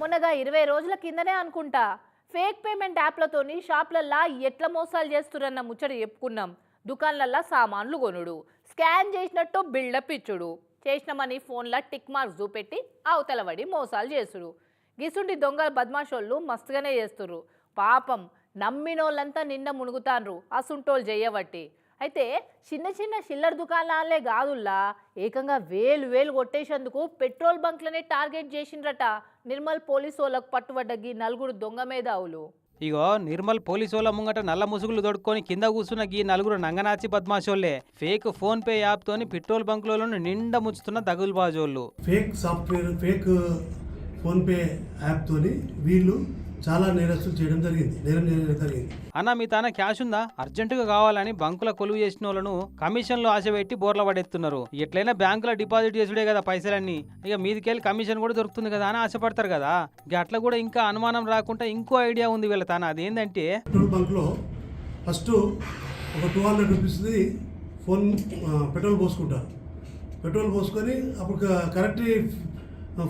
మొన్నగా ఇరవై రోజుల కిందనే అనుకుంటా. ఫేక్ పేమెంట్ యాప్లతోని షాప్లల్లా ఎట్లా మోసాలు చేస్తురన్న ముచ్చట చెప్పుకున్నాం. దుకాన్లల్లా సామాన్లు కొనుడు. స్కాన్ చేసినట్టు బిల్డప్ ఇచ్చుడు. చేసినామని ఫోన్లో టిక్ మార్క్ చూపెట్టి అవతల పడి మోసాలు చేసుడు. గిసుంటి దొంగల బద్మాషోళ్ళు మస్తుగానే చేస్తురు పాపం నమ్మినోళ్ళంతా నిండా మునుగుతాన్రు. అసుంటోళ్ళు చేయబట్టి అయితే చిన్న చిన్న చిల్లర దుకాణాలే కాదుల్లా ఏకంగా వేలు వేలు కొట్టేసేందుకు పెట్రోల్ బంక్లనే టార్గెట్ చేసిండ్రట నిర్మల్ పోలీసు వాళ్ళకు పట్టుబడ్డ గీ నలుగురు దొంగ మేధావులు. ఇగో నిర్మల్ పోలీసోళ్ళ ముంగట నల్ల ముసుగులు దొడుక్కొని కింద కూర్చున్న గీ నలుగురు నంగనాచి బద్మాషోళ్ళే ఫేక్ ఫోన్ పే యాప్ తోని పెట్రోల్ బంకులలో నిండా ముంచుతున్న దగులుబాజోళ్ళు ఫేక్ సాఫ్ట్వేర్ ఫేక్ ఫోన్పే యాప్తోని వీళ్ళు చాలా నేరస్తులు చేయడం జరిగింది. నేరం చేయడం జరిగింది. అన్న మీ తాన క్యాష్ ఉందా? అర్జెంటుగా కావాలని బంకుల కొలువు చేసిన వాళ్ళను కమిషన్లు ఆశ పెట్టి బోర్ల పడేస్తున్నారు. ఎట్లయినా బ్యాంకులో డిపాజిట్ చేసుడే కదా పైసలన్నీ. ఇక మీదికెళ్ళి కమిషన్ కూడా దొరుకుతుంది కదా అని ఆశపడతారు కదా. ఇక అట్లా కూడా ఇంకా అనుమానం రాకుండా ఇంకో ఐడియా ఉంది వీళ్ళ తాన. అదేంటంటే పెట్రోల్ బంక్లో ఫస్ట్ ఒక టూ హండ్రెడ్ రూపీస్ది ఫోన్ పెట్రోల్ పోసుకుంటారు. పెట్రోల్ పోసుకొని అప్పుడు కరెక్ట్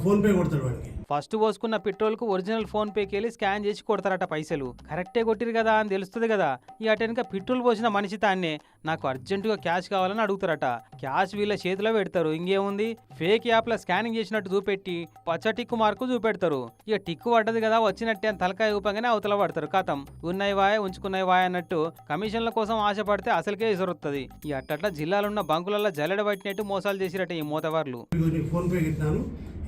ఫోన్పే కొడతాడు వాడికి. ఫస్ట్ పోసుకున్న పెట్రోల్కు ఒరిజినల్ ఫోన్ పేకి వెళ్ళి స్కాన్ చేసి కొడతారట పైసలు. కరెక్టే కొట్టిరు కదా అని తెలుస్తుంది కదా. ఈ అటెన్క పెట్రోల్ పోసిన మనిషి తాన్నే నాకు అర్జెంటుగా క్యాష్ కావాలని అడుగుతారట. క్యాష్ వీళ్ళ చేతిలో పెడతారు. ఇంకేముంది? ఫేక్ యాప్లో స్కానింగ్ చేసినట్టు చూపెట్టి పచ్చ టిక్కు మార్కు చూపెడతారు. ఇక టిక్కు పడ్డది కదా వచ్చినట్టే అని తలకాయ రూపంగానే అవతల పడతారు. కథం. ఉన్నాయి వాయ ఉంచుకున్నాయి వాయ అన్నట్టు కమిషన్ల కోసం ఆశపడితే అసలుకే ఇసురుతుంది ఈ అట్టట్లా జిల్లాలున్న బంకులలో జల్లెడ పట్టినట్టు మోసాలు చేసిరట ఈ మూతవార్లు. ఫోన్ పే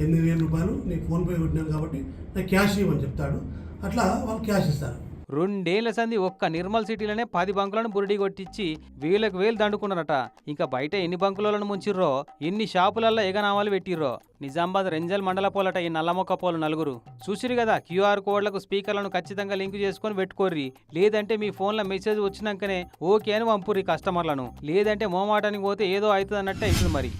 ఎనిమిది వేల రూపాయలు నీకు ఫోన్పే కొట్టినాను కాబట్టి నాకు క్యాష్ ఇవ్వని చెప్తాడు. అట్లా వాళ్ళు క్యాష్ ఇస్తారు. రెండేళ్ళ సంది ఒక్క నిర్మల్ సిటీలోనే పది బంకులను బురిడి కొట్టించి వేలకు వేలు దండుకున్నారట. ఇంకా బయట ఎన్ని బంకులను ముంచిర్రో ఎన్ని షాపులలో ఎగనామాలు పెట్టిర్రో. నిజామాబాద్ రెంజల్ మండల పోలట ఈ నల్లమొక్క పోలు నలుగురు. చూసిరు కదా క్యూఆర్ కోడ్లకు స్పీకర్లను ఖచ్చితంగా లింక్ చేసుకొని పెట్టుకోర్రి. లేదంటే మీ ఫోన్లో మెసేజ్ వచ్చినాకనే ఓకే అని పంపుర్రి కస్టమర్లను. లేదంటే మోమాటానికి పోతే ఏదో అవుతుంది అన్నట్టే అవుతుంది మరి.